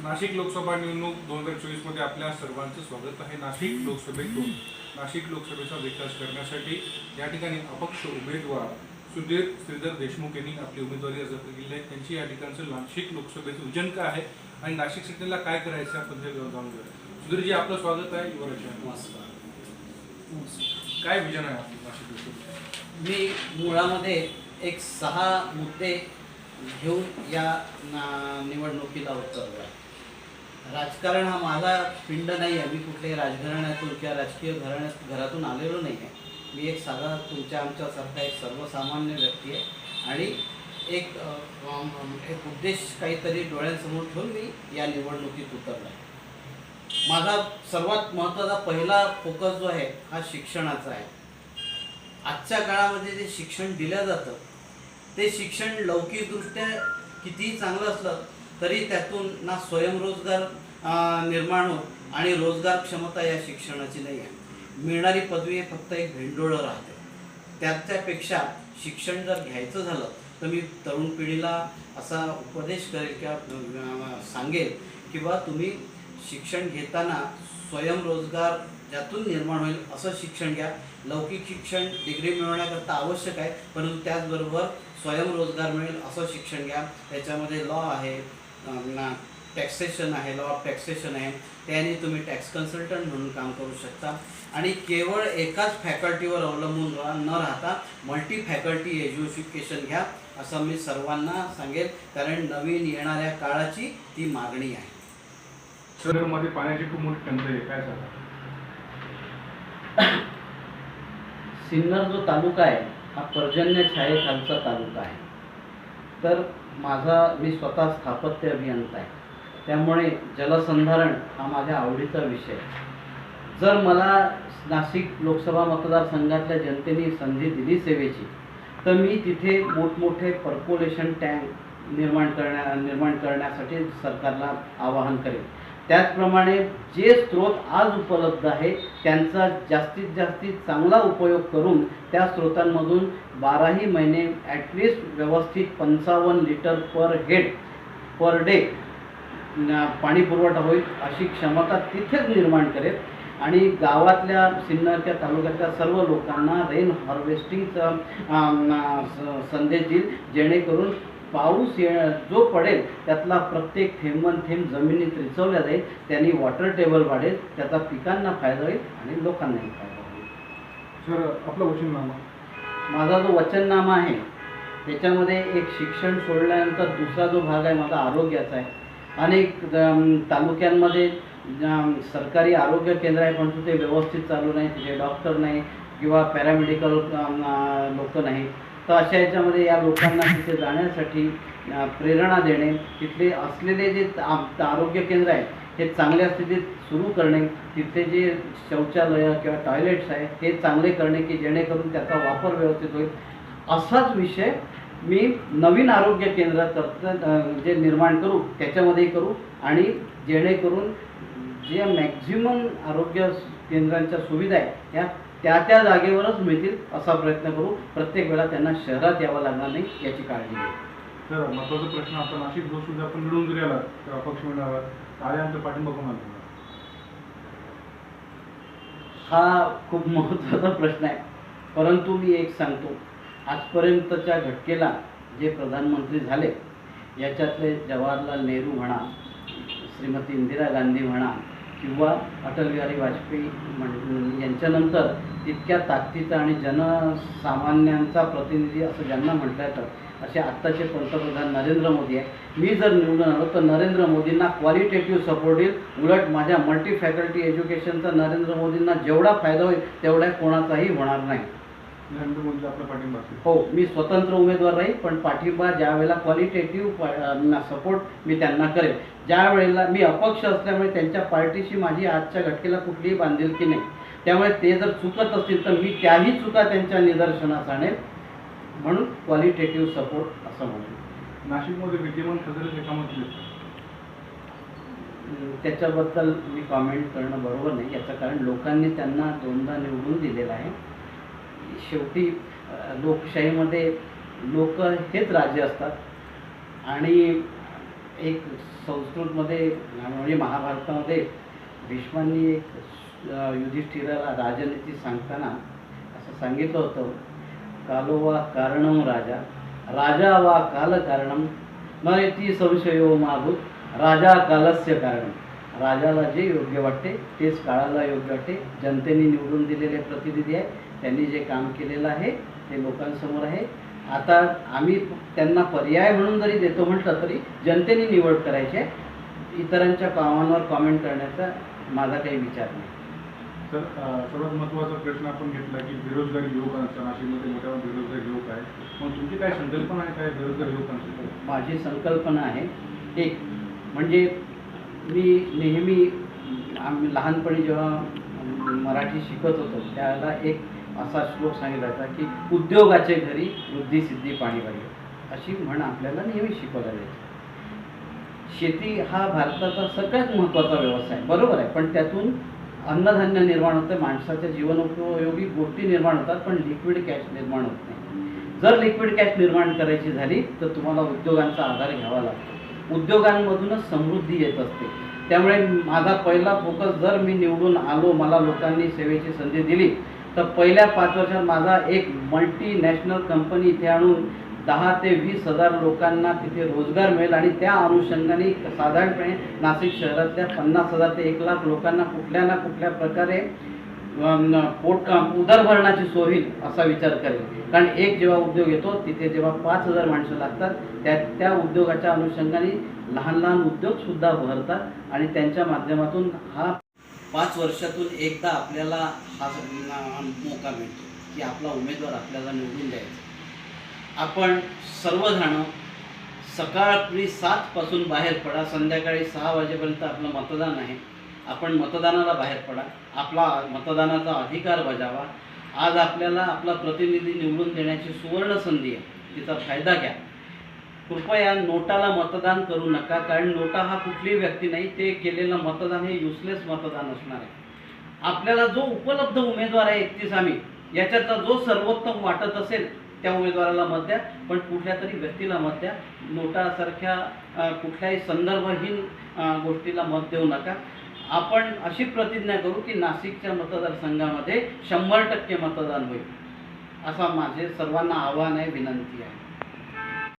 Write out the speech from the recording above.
नाशिक लोकसभा निवडणूक दोन हजार चोवीसमध्ये आपल्या सर्वांचं स्वागत आहे. नाशिक लोकसभेतून नाशिक लोकसभेचा विकास करण्यासाठी या ठिकाणी अपक्ष उमेदवार सुधीर श्रीधर देशमुख यांनी आपली उमेदवारी अर्ज केली आहे. त्यांची या ठिकाणचं नाशिक लोकसभेचं विजन काय आहे आणि नाशिक सिटीला काय करायचं आपण हे जाणून घेऊया. सुधीरजी आपलं स्वागत आहे. युवराज काय विजन आहे आपलं नाशिक लोकसभेचं? मी मुळामध्ये एक सहा मुद्दे घेऊन या निवडणुकीला उतरलो आहे. राजकारण हा माझा पिंड नाही आहे. मी कुठल्याही राजघराण्यातून किंवा राजकीय घराण्यात घरातून आलेलो नाही आहे. मी एक साधा तुमच्या आमच्यासारखा एक सर्वसामान्य व्यक्ती आहे. आणि एक एक उद्देश काहीतरी डोळ्यांसमोर ठेवून मी या निवडणुकीत उतरला आहे. माझा सर्वात महत्त्वाचा पहिला फोकस जो आहे हा शिक्षणाचा आहे. आजच्या काळामध्ये जे शिक्षण दिलं जातं ते शिक्षण लौकिकदृष्ट्या कितीही चांगलं असलं तरी त्यातून ना स्वयंरोजगार निर्माण होत आणि रोजगार क्षमता या शिक्षणाची नाही आहे. मिळणारी पदवी हे फक्त एक भेंडोळं राहते. त्याच्यापेक्षा शिक्षण जर घ्यायचं झालं तर मी तरुण पिढीला असा उपदेश करेल किंवा सांगेल किंवा तुम्ही शिक्षण घेताना स्वयंरोजगार ज्यातून निर्माण होईल असं शिक्षण घ्या. लौकिक शिक्षण डिग्री मिळवण्याकरता आवश्यक आहे परंतु त्याचबरोबर स्वयंरोजगार मिळेल असं शिक्षण घ्या. त्याच्यामध्ये लॉ आहे टॅक्सेशन आहे लॉ ऑफ टॅक्सेशन आहे त्याने तुम्ही टॅक्स कन्सल्टंट म्हणून काम करू शकता. आणि केवळ एकाच फॅकल्टीवर अवलंबून न राहता मल्टी फॅकल्टी एज्युकेशन घ्या असं मी सर्वांना सांगेल कारण नवीन येणाऱ्या काळाची ती मागणी आहे. शहरामध्ये पाण्याची खूप मोठी टंचाई आहे. काय सांगा? सिन्नर जो तालुका आहे हा पर्जन्य छायेखालचा तालुका आहे. तर माझा मी स्वतः स्थापत्य अभियंता आहे. त्यामुळे जलसंधारण हा माझ्या आवडीचा विषय जर मला नाशिक लोकसभा मतदारसंघातल्या जनतेने संधी दिली सेवेची तर मी तिथे मोठमोठे पर्पोलेशन टँक निर्माण करण्या निर्माण करण्यासाठी सरकारला आवाहन करेन. त्याचप्रमाणे जे स्रोत आज उपलब्ध आहे त्यांचा जास्तीत जास्तीत चांगला उपयोग करून त्या स्रोतांमधून बाराही महिने ॲटलिस्ट व्यवस्थित पंचावन्न litre per head per day पाणी पुरवठा होईल अशी क्षमता तिथेच निर्माण करेल. आणि गावातल्या सिन्नरच्या तालुक्यातल्या सर्व लोकांना रेन हार्वेस्टिंगचा स- संदेश देईल जेणेकरून पाऊस ये जो पडेल त्यातला प्रत्येक थेंबन थेंब जमिनीत रिचवल्या जाईल त्यांनी वॉटर टेबल वाढेल त्याचा पिकांना फायदा होईल आणि लोकांनाही फायदा होईल. सर आपलं वचननामा माझा जो वचननामा आहे त्याच्यामध्ये एक शिक्षण सोडल्यानंतर दुसरा जो भाग आहे माझा आरोग्याचा आहे. अनेक तालुक्यांमध्ये सरकारी आरोग्य केंद्र आहे परंतु ते व्यवस्थित चालू नाही तिथे डॉक्टर नाही किंवा पॅरामेडिकल लोक नाही तर अशा याच्यामध्ये या लोकांना तिथे जाण्यासाठी प्रेरणा देणे तिथले असलेले जे आरोग्य केंद्र आहे हे चांगल्या स्थितीत सुरू करणे तिथले जे शौचालय किंवा टॉयलेट्स आहे ते चांगले करणे की जेणेकरून त्याचा वापर व्यवस्थित होईल. असाच विषय मी नवीन आरोग्य केंद्र करता जे निर्माण करू त्याच्यामध्ये करू आणि जेणेकरून जे मॅक्झिमम आरोग्य केंद्रांच्या सुविधा आहे या त्या त्या जागेवरच मिळतील असा प्रयत्न करू. प्रत्येक वेळा त्यांना शहरात यावं लागणार नाही याची काळजी घेऊ सर महत्त्वाचा प्रश्न आता नाशिक जो सुद्धा आपण मिळून जरी आला तर अपक्ष मिळाला आल्यानंतर पाठिंबा देणार? हा खूप महत्त्वाचा प्रश्न आहे. परंतु मी एक सांगतो आजपर्यंतच्या घटकेला जे प्रधानमंत्री झाले याच्यातले जवाहरलाल नेहरू म्हणा श्रीमती इंदिरा गांधी म्हणा किंवा अटल बिहारी वाजपेयी म्हण यांच्यानंतर तितक्या ताकदीचा आणि जनसामान्यांचा प्रतिनिधी असं ज्यांना म्हटलं येतं असे आत्ताचे पंतप्रधान नरेंद्र मोदी आहे मी जर निवडून आलो तर नरेंद्र मोदींना क्वालिटेटिव्ह सपोर्ट येईल उलट माझ्या मल्टी फॅकल्टी एज्युकेशनचा नरेंद्र मोदींना जेवढा फायदा होईल तेवढा कोणाचाही होणार नाही. हो मी स्वतंत्र उमेदवार राहील पण पाठिंबा ज्या वेळेला क्वालिटेटिव्ह सपोर्ट मी त्यांना करेल. ज्या वेळेला मी अपक्ष असल्यामुळे त्यांच्या पार्टीशी माझी आजच्या घटकेला कुठलीही बांधिलकी नाही. त्यामुळे ते जर चुकत असतील तर मी त्याही चुका त्यांच्या निदर्शनास आणेल. म्हणून क्वालिटेटिव्ह सपोर्ट असं म्हणेल. नाशिकमध्ये विद्यमान खासदार एकामध्ये अं, त्याच्याबद्दल मी कॉमेंट करणं बरोबर नाही. याचं कारण लोकांनी त्यांना दोनदा निवडून दिलेलं आहे. शेवटी लोकशाहीमध्ये लोक हेच राज्य असतात. आणि एक संस्कृतमध्ये म्हणजे महाभारतामध्ये भीष्मांनी एक युधिष्ठिराला राजनीती सांगताना असं सांगितलं होतं कालो वा कारणम राजा राजा वा कालकारणम न ती संशयो माभूत राजा कालस्य कारण. राजाला जे योग्य वाटते तेच काळाला योग्य वाटते. जनतेने निवडून दिलेले प्रतिनिधी आहे त्यांनी जे काम केलेलं आहे ते लोकांसमोर आहे. आता आम्ही त्यांना पर्याय म्हणून जरी देतो म्हटलं तरी जनतेने निवड करायची आहे. इतरांच्या कामांवर कॉमेंट करण्याचा माझा काही विचार नाही. तर सर्वात महत्त्वाचा प्रश्न आपण घेतला की बेरोजगारी युवकांचा नाशिकमध्ये मोठ्या बेरोजगार युवक आहे मग तुमची काय संकल्पना आहे काय बेरोजगार युवकांसाठी माझी संकल्पना आहे एक म्हणजे मी नेहमी आम्ही लहानपणी जेव्हा मराठी शिकत होतो त्याला एक असा श्लोक सांगितला होता की उद्योगाचे घरी वृद्धी सिद्धी पाणी पाहिजे. अशी म्हण आपल्याला नेहमी शिकवल्या जायची शेती हा भारताचा सगळ्यात महत्त्वाचा व्यवसाय बरोबर आहे पण त्यातून अन्नधान्य निर्माण होतं माणसाच्या जीवनोपयोगी गोष्टी निर्माण होतात पण लिक्विड कॅश निर्माण होत नाही. जर लिक्विड कॅश निर्माण करायची झाली तर तुम्हाला उद्योगांचा आधार घ्यावा लागतो. उद्योगांमधूनच समृद्धी येत असते. त्यामुळे माझा पहिला फोकस जर मी निवडून आलो मला लोकांनी सेवेची संधी दिली तर पहिल्या पाच वर्षात माझा एक मल्टीनॅशनल कंपनी इथे आणून दहा ते वीस हजार लोकांना तिथे रोजगार मिळेल आणि त्या अनुषंगाने साधारणपणे नाशिक शहरातल्या पन्नास हजार ते एक लाख लोकांना कुठल्या ना कुठल्या प्रकारे पोट उदरभरणाची सोय होईल असा विचार करेल. कारण एक जेव्हा उद्योग येतो तिथे जेव्हा पाच हजार माणसं लागतात त्या त्या उद्योगाच्या अनुषंगाने लहान लहान उद्योगसुद्धा भरतात आणि त्यांच्या माध्यमातून हा पाच वर्षातून एकदा आपल्याला हा न- मोका मिळतो की आपला उमेदवार आपल्याला निवडून द्यायचा. आपण सर्वजण सकाळी सातपासून बाहेर पडा संध्याकाळी सहा वाजेपर्यंत आपलं मतदान आहे. आपण मतदानाला बाहेर पडा. आपला मतदानाचा अधिकार बजावा. आज आपल्याला आपला प्रतिनिधी निवडून देण्याची सुवर्ण संधी आहे. तिचा फायदा घ्या. कृपया नोटाला मतदान करू नका कारण नोटा हा कुठलीही व्यक्ती नाही ते केलेलं मतदान हे युसलेस मतदान असणार आहे. आपल्याला जो उपलब्ध उमेदवार आहे एकतीस आम्ही याच्याचा जो सर्वोत्तम वाटत असेल त्या उमेदवाराला मत द्या पण कुठल्या तरी व्यक्तीला मत द्या. नोटासारख्या कुठल्याही संदर्भहीन गोष्टीला मत देऊ नका. आपण अशी प्रतिज्ञा करू की नाशिकच्या मतदारसंघामध्ये शंभर टक्के मतदान होईल. असा माझे सर्वांना आव्हान आहे विनंती आहे.